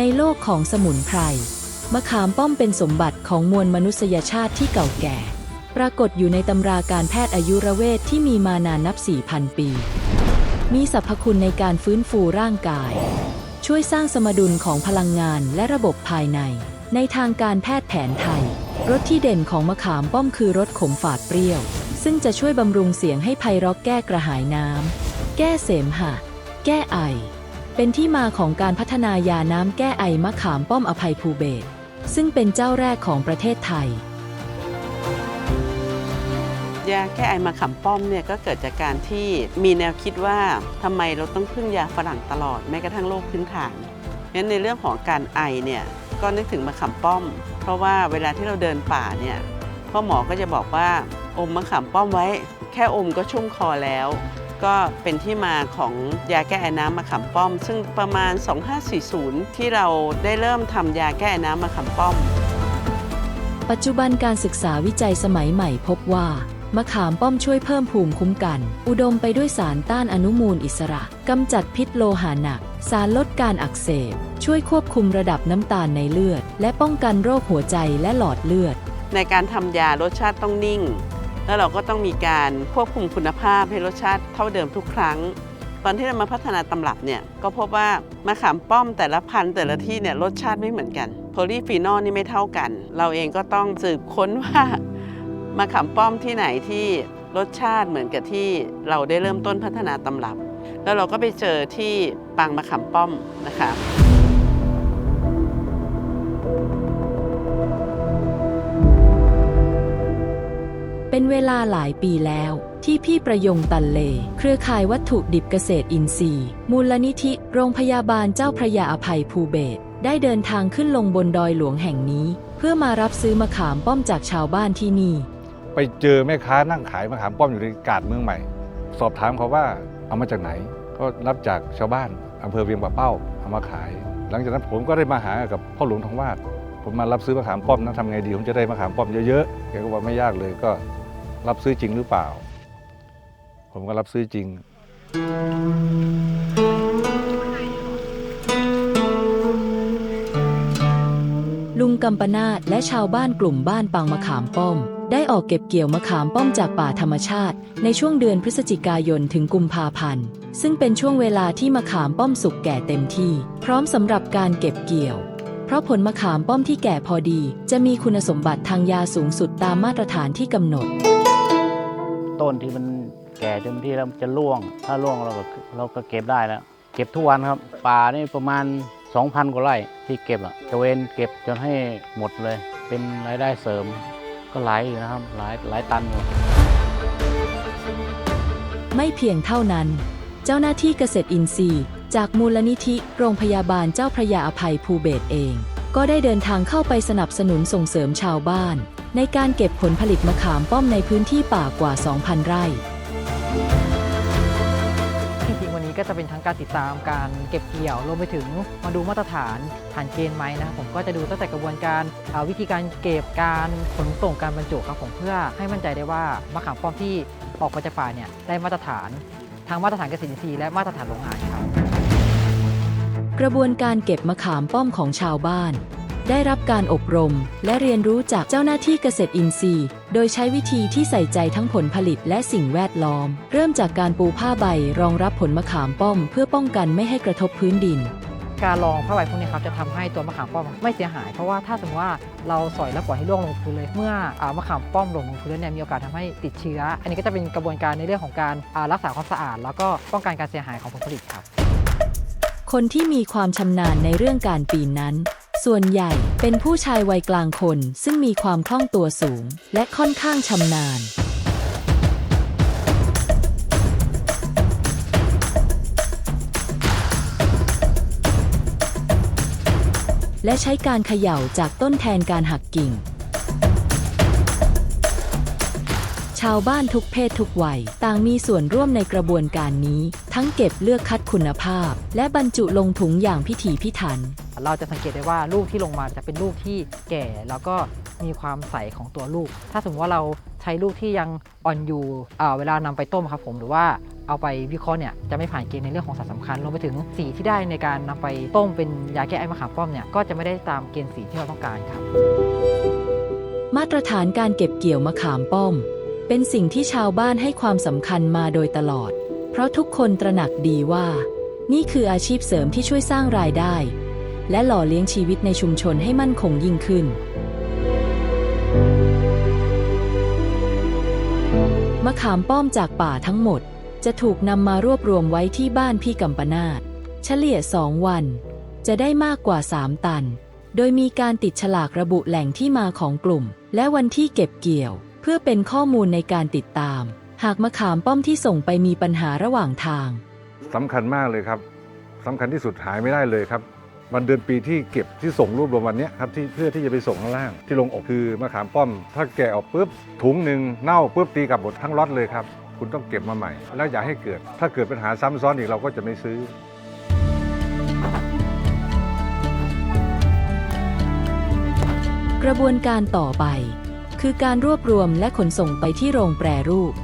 ในโลกของสมุนไพร มะขามป้อมเป็นสมบัติของมวลมนุษยชาติที่เก่าแก่ ปรากฏอยู่ในตำราการแพทย์อายุรเวทที่มีมานานนับ 4,000 ปี มีสรรพคุณในการฟื้นฟูร่างกาย ช่วยสร้างสมดุลของพลังงานและระบบภายใน ในทางการแพทย์แผนไทย รสที่เด่นของมะขามป้อมคือรสขมฝาดเปรี้ยว ซึ่งจะช่วยบำรุงเสียงให้ไพเราะแก้กระหายน้ำแก้เสมหะ แก้ไอ เป็นที่มาของการพัฒนายาน้ำแก้ไอมะขามป้อมอภัยภูเบศซึ่งเป็นเจ้าแรกของประเทศไทย ยาแก้ไอมะขามป้อมเนี่ยก็เกิดจากการที่มีแนวคิดว่าทำไมเราต้องพึ่งยาฝรั่งตลอดแม้กระทั่งโรคพื้นฐานงั้นในเรื่องของการไอเนี่ยก็นึกถึงมะขามป้อม เพราะว่าเวลาที่เราเดินป่าเนี่ยพ่อหมอก็จะบอกว่าอมมะขามป้อมไว้ แค่อมก็ชุ่มคอแล้ว ก็เป็นที่มาของยาแก้ไอน้ำมะขามป้อม ซึ่งประมาณ 2540 ที่เราได้เริ่มทำยาแก้ไอน้ำมะขามป้อม ปัจจุบันการศึกษาวิจัยสมัยใหม่พบว่า มะขามป้อมช่วยเพิ่มภูมิคุ้มกัน อุดมไปด้วยสารต้านอนุมูลอิสระกำจัดพิษโลหะหนัก สารลดการอักเสบ ช่วยควบคุมระดับน้ำตาลในเลือด และป้องกันโรคหัวใจและหลอดเลือด ในการทำยารสชาติต้องนิ่ง แล้วเราก็ต้องมีการควบคุมคุณภาพให้รสชาติเท่าเดิมทุกครั้ง ตอนที่เรามาพัฒนาตำรับเนี่ยก็พบว่ามะขามป้อมแต่ละพันธุ์แต่ละที่เนี่ยรสชาติไม่เหมือนกันโพลีฟีนอลนี่ไม่เท่ากัน เราเองก็ต้องสืบค้นว่ามะขามป้อมที่ไหนที่รสชาติเหมือนกับที่เราได้เริ่มต้นพัฒนาตำรับ แล้วเราก็ไปเจอที่ปางมะขามป้อมนะคะ เป็นเวลาหลายปีแล้วที่พี่ประยงตันเล เครือข่ายวัตถุดิบเกษตรอินทรีย์ มูลนิธิโรงพยาบาลเจ้าพระยาอภัยภูเบศได้เดินทางขึ้นลงบนดอยหลวงแห่งนี้ เพื่อมารับซื้อมะขามป้อมจากชาวบ้านที่นี่ ไปเจอแม่ค้านั่งขายมะขามป้อมอยู่ในกาดเมืองใหม่ สอบถามเขาว่าเอามาจากไหน ก็รับจากชาวบ้านอำเภอเวียงป่าเป้าเอามาขาย หลังจากนั้นผมก็ได้มาหากับพ่อหลวงทองวาดผมมารับซื้อมะขามป้อมนะทำไงดีผมจะได้มะขามป้อมเยอะๆแกก็บอกไม่ยากเลยก็ รับซื้อจริงหรือเปล่า ผมก็รับซื้อจริง ลุงกำปนาตและชาวบ้านกลุ่มบ้านปางมะขามป้อม ได้ออกเก็บเกี่ยวมะขามป้อมจากป่าธรรมชาติ ในช่วงเดือนพฤศจิกายนถึงกุมภาพันธ์ ซึ่งเป็นช่วงเวลาที่มะขามป้อมสุกแก่เต็มที่ พร้อมสำหรับการเก็บเกี่ยวเพราะผลมะขามป้อมที่แก่พอดี จะมีคุณสมบัติทางยาสูงสุดตามมาตรฐานที่กำหนด ต้นที่มันแก่เต็มที่แล้วมันจะร่วง ถ้าร่วงเราก็เราก็เก็บได้แล้ว เก็บทุกวันครับ ป่านี่ประมาณ 2,000 กว่าไร่ที่เก็บอะตะเวนเก็บจนให้หมดเลย เป็นรายได้เสริม ก็หลายอยู่นะครับ หลายหลายตันอยู่ไม่เพียงเท่านั้น เจ้าหน้าที่เกษตรอินทรีย์ จากมูลนิธิโรงพยาบาลเจ้าพระยาอภัยภูเบศเอง ก็ได้เดินทางเข้าไปสนับสนุนส่งเสริมชาวบ้าน ในการเก็บผลผลิตมะขามป้อมในพื้นที่ป่ากว่า 2,000 ไร่จริงๆวันนี้ก็จะเป็นทั้งการติดตามการเก็บเกี่ยวรวมไปถึงมาดูมาตรฐานฐานเกณฑ์ไหมนะครับผมก็จะดูตั้งแต่กระบวนการอ่าวิธีการเก็บการขนส่งการบรรจุครับผมเพื่อให้มั่นใจได้ว่ามะขามป้อมที่ออกมาจากป่าเนี่ยได้มาตรฐานทางมาตรฐานเกษตรอินทรีย์และมาตรฐานโรงงานครับกระบวนการเก็บมะขามป้อมของชาวบ้าน ได้รับการอบรม และเรียนรู้จากเจ้าหน้าที่เกษตรอินทรีย์ โดยใช้วิธีที่ใส่ใจทั้งผลผลิตและสิ่งแวดล้อม เริ่มจากการปูผ้าใบรองรับผลมะขามป้อม เพื่อป้องกันไม่ให้กระทบพื้นดิน การลองผ้าใบพวกนี้ครับจะทำให้ตัวมะขามป้อมไม่เสียหาย เพราะว่าถ้าสมมติว่าเราสอยแล้วปล่อยให้ร่วงลงพื้นเลย เมื่ออามะขามป้อมหล่นลงพื้นเนี่ยมีโอกาสทำให้ติดเชื้อ อันนี้ก็จะเป็นกระบวนการในเรื่องของการอ่ารักษาความสะอาด แล้วก็ป้องกันการเสียหายของผลผลิตครับคนที่มีความชำนาญในเรื่องการปีนนั้น ส่วนใหญ่เป็นผู้ชายวัยกลางคนซึ่งมีความคล่องตัวสูง และค่อนข้างชำนาญ และใช้การเขย่าจากต้นแทนการหักกิ่ง ชาวบ้านทุกเพศทุกวัยต่างมีส่วนร่วมในกระบวนการนี้ ทั้งเก็บเลือกคัดคุณภาพ และบรรจุลงถุงอย่างพิถีพิถัน เราจะสังเกตได้ว่าลูกที่ลงมาจะเป็นลูกที่แก่แล้วก็มีความใสของตัวลูก ถ้าสมมติว่าเราใช้ลูกที่ยังอ่อนอยู่เวลานำไปต้มครับผมหรือว่าเอาไปวิเคราะห์เนี่ยจะไม่ผ่านเกณฑ์ในเรื่องของสารสำคัญรวมไปถึงสีที่ได้ในการนำไปต้มเป็นยาแก้ไอมะขามป้อมเนี่ยก็จะไม่ได้ตามเกณฑ์สีที่เราต้องการครับ มาตรฐานการเก็บเกี่ยวมะขามป้อม เป็นสิ่งที่ชาวบ้านให้ความสำคัญมาโดยตลอด เพราะทุกคนตระหนักดีว่า นี่คืออาชีพเสริมที่ช่วยสร้างรายได้ และหล่อเลี้ยงชีวิตในชุมชนให้มั่นคงยิ่งขึ้น มะขามป้อมจากป่าทั้งหมด จะถูกนำมารวบรวมไว้ที่บ้านพี่กัมปนาตเฉลี่ย2วัน จะได้มากกว่า 3 ตัน โดยมีการติดฉลากระบุแหล่งที่มาของกลุ่ม และวันที่เก็บเกี่ยว เพื่อเป็นข้อมูลในการติดตาม หากมะขามป้อมที่ส่งไปมีปัญหาระหว่างทางสำคัญมากเลยครับสำคัญที่สุดหายไม่ได้เลยครับ วันเดือนปีที่เก็บที่ส่งรวบรวมวันนี้ครับที่เพื่อที่จะไปส่งข้างล่าง ที่ลงอกคือมะขามป้อม ถ้าแกะออกปุ๊บถุงหนึ่งเน่าปุ๊บตีกลับหมดทั้งล็อตเลยครับ คุณต้องเก็บมาใหม่ แล้วอย่าให้เกิด ถ้าเกิดปัญหาซ้ำซ้อนอีกเราก็จะไม่ซื้อกระบวนการต่อไป คือการรวบรวมและขนส่งไปที่โรงแปรรูป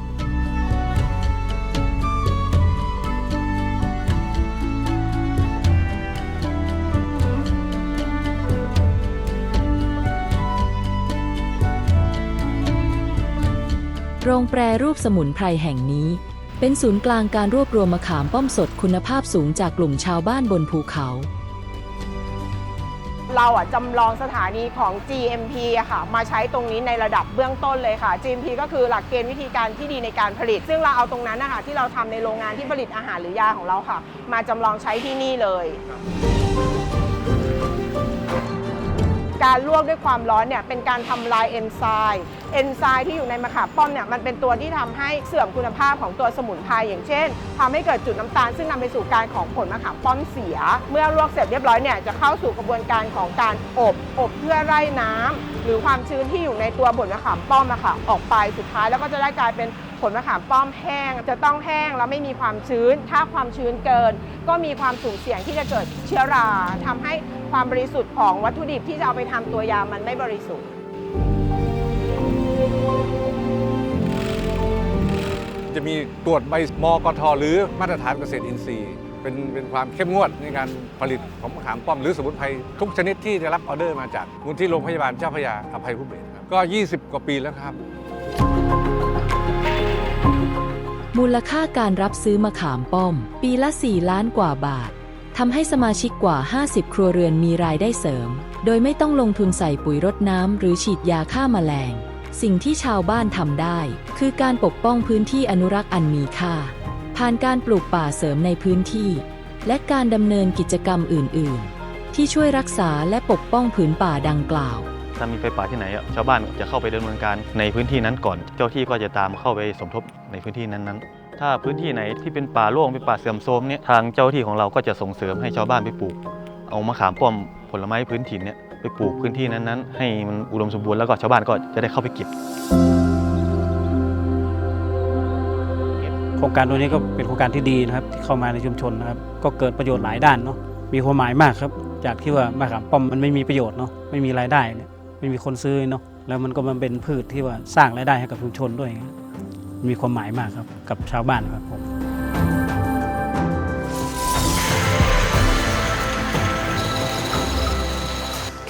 โรงแปรรูปสมุนไพรแห่งนี้ เป็นศูนย์กลางการรวบรวมมะขามป้อมสดคุณภาพสูงจากกลุ่มชาวบ้านบนภูเขา เราอะจำลองสถานีของ GMP อะค่ะ มาใช้ตรงนี้ในระดับเบื้องต้นเลยค่ะ GMP ก็คือหลักเกณฑ์วิธีการที่ดีในการผลิต ซึ่งเราเอาตรงนั้นนะคะที่เราทำในโรงงานที่ผลิตอาหารหรือยาของเราค่ะ มาจำลองใช้ที่นี่เลย การลวกด้วยความร้อนเนี่ยเป็นการทำลายเอนไซม์ เอนไซม์ที่อยู่ในมะขามป้อมเนี่ยมันเป็นตัวที่ทำให้เสื่อมคุณภาพของตัวสมุนไพรอย่างเช่นทำให้เกิดจุดน้ำตาลซึ่งนำไปสู่การของผลมะขามป้อมเสีย เมื่อลวกเสร็จเรียบร้อยเนี่ยจะเข้าสู่กระบวนการของการอบอบเพื่อไล่น้ำหรือความชื้นที่อยู่ในตัวผลมะขามป้อมอะค่ะออกไปสุดท้ายแล้วก็จะได้กลายเป็นผลมะขามป้อมแห้ง จะต้องแห้งแล้วไม่มีความชื้น ถ้าความชื้นเกิน ก็มีความสุ่มเสี่ยงที่จะเกิดเชื้อราทำให้ความบริสุทธิ์ของวัตถุดิบที่จะเอาไปทำตัวยามันไม่บริสุทธิ์ มีตรวจใบมกทหรือมาตรฐานเกษตรอินทรีย์ เป็นเป็นความเข้มงวดในการผลิตของมะขามป้อมหรือสมุนไพรทุกชนิดที่ได้รับออเดอร์มาจากมูลที่โรงพยาบาลเจ้าพระยาอภัยภูเบศครับก็ 20 กว่าปีแล้วครับ มูลค่าการรับซื้อมะขามป้อม ปีละ 4 ล้านกว่าบาททำให้สมาชิกกว่า 50 ครัวเรือนมีรายได้เสริม โดยไม่ต้องลงทุนใส่ปุ๋ยรดน้ำหรือฉีดยาฆ่าแมลง สิ่งที่ชาวบ้านทำได้ คือการปกป้องพื้นที่อนุรักษ์อันมีค่า ผ่านการปลูกป่าเสริมในพื้นที่ และการดำเนินกิจกรรมอื่น ๆ ที่ช่วยรักษาและปกป้องผืนป่าดังกล่าวถ้ามีไฟป่าที่ไหนชาวบ้านจะเข้าไปดำเนินการในพื้นที่นั้นก่อน เจ้าที่ก็จะตามเข้าไปสมทบในพื้นที่นั้นๆ ถ้าพื้นที่ไหนที่เป็นป่าโล่งเป็นป่าเสื่อมโทรมเนี่ยทางเจ้าที่ของเราก็จะส่งเสริมให้ชาวบ้านไปปลูก เอามะขามป้อมผลไม้พื้นถิ่นเนี่ย ไปปลูกพื้นที่นั้นๆ ให้มันอุดมสมบูรณ์แล้วก็ชาวบ้านก็จะได้เข้าไปเก็บโครงการตัวนี้ก็เป็นโครงการที่ดีนะครับที่เข้ามาในชุมชนนะครับ ก็เกิดประโยชน์หลายด้านเนาะมีความหมายมากครับ จากที่ว่ามะขามป้อมมันไม่มีประโยชน์เนาะไม่มีรายได้เนี่ยไม่มีคนซื้อเนาะแล้วมันก็มันเป็นพืชที่ว่าสร้างรายได้ให้กับชุมชนด้วย มีความหมายมากครับกับชาวบ้านครับผม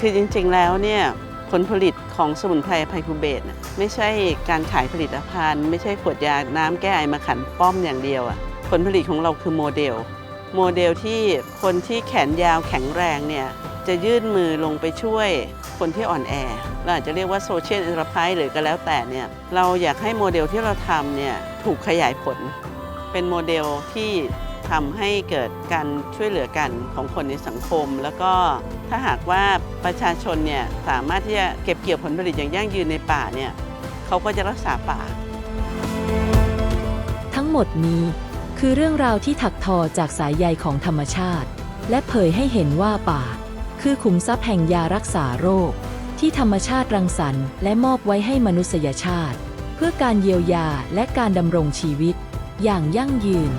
คือจริงๆแล้วเนี่ยผลผลิตของสมุนไพรไพคูเบตไม่ใช่การขายผลิตภัณฑ์ ไม่ใช่ขวดยาน้ำแก้ไอมาขันป้อมอย่างเดียวอะผลผลิตของเราคือโมเดล โมเดลที่คนที่แขนยาวแข็งแรงเนี่ยจะยื่นมือลงไปช่วยคนที่อ่อนแอเราอาจจะเรียกว่าโซเชียล n อน e r p r i s e หรือก็แล้วแต่เนี่ยเราอยากให้โมเดลที่เราทำเนี่ยถูกขยายผล เป็นโมเดลที่ ทำให้เกิดการช่วยเหลือกันของคนในสังคม แล้วก็ถ้าหากว่าประชาชนเนี่ยสามารถที่จะเก็บเกี่ยวผลผลิตอย่างยั่งยืนในป่าเนี่ยเขาก็จะรักษาป่า ทั้งหมดนี้คือเรื่องราวที่ถักทอจากสายใยของธรรมชาติ และเผยให้เห็นว่าป่า คือขุมทรัพย์แห่งยารักษาโรค ที่ธรรมชาติรังสรรค์และมอบไว้ให้มนุษยชาติ เพื่อการเยียวยาและการดำรงชีวิต อย่างยั่งยืน